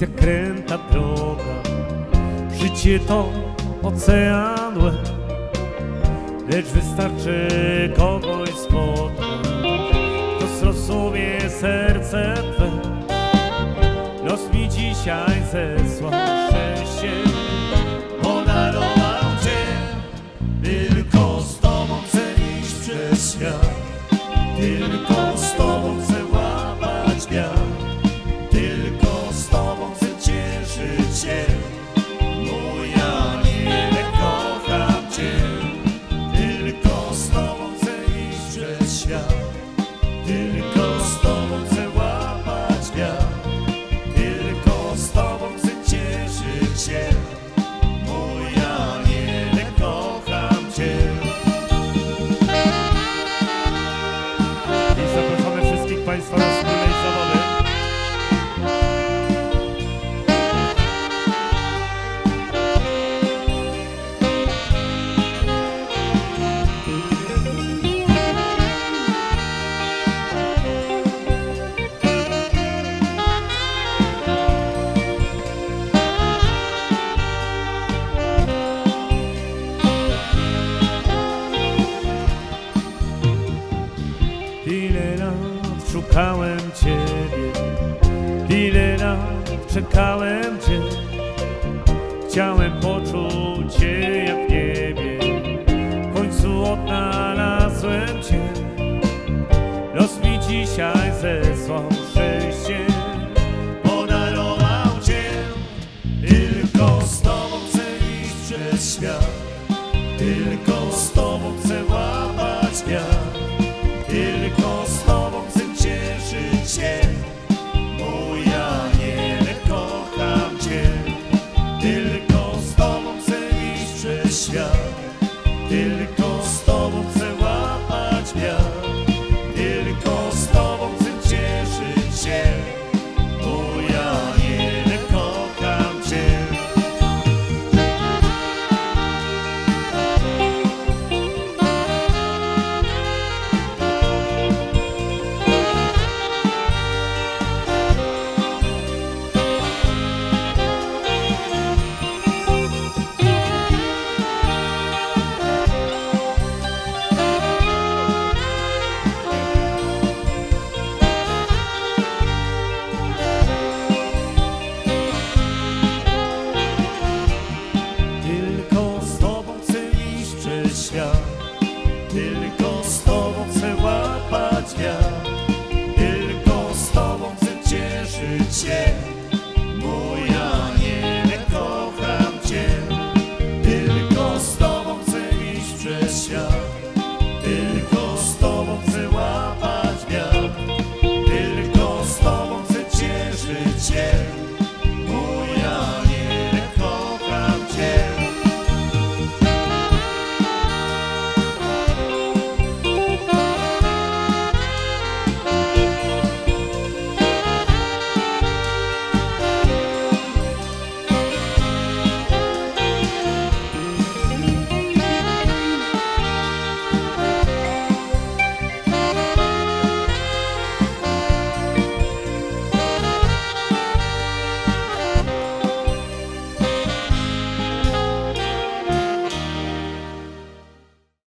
jak kręta droga. Życie to ocean łez. Lecz wystarczy kogoś spotkać Kto zrozumie serce Twe. Los mi dzisiaj zesłał szczęście. Podarował Cię Tylko z Tobą chcę iść przez świat. Tylko z Tobą chcę łapać wiatr Ile lat szukałem Ciebie, ile lat czekałem Cię. Chciałem poczuć Cię jak w niebie, w końcu odnalazłem Cię. Los mi dzisiaj zesłał szczęście, podarował Cię. Tylko z Tobą chcę iść przez świat, tylko z Tobą chcę łapać wiatr. Tylko Elektron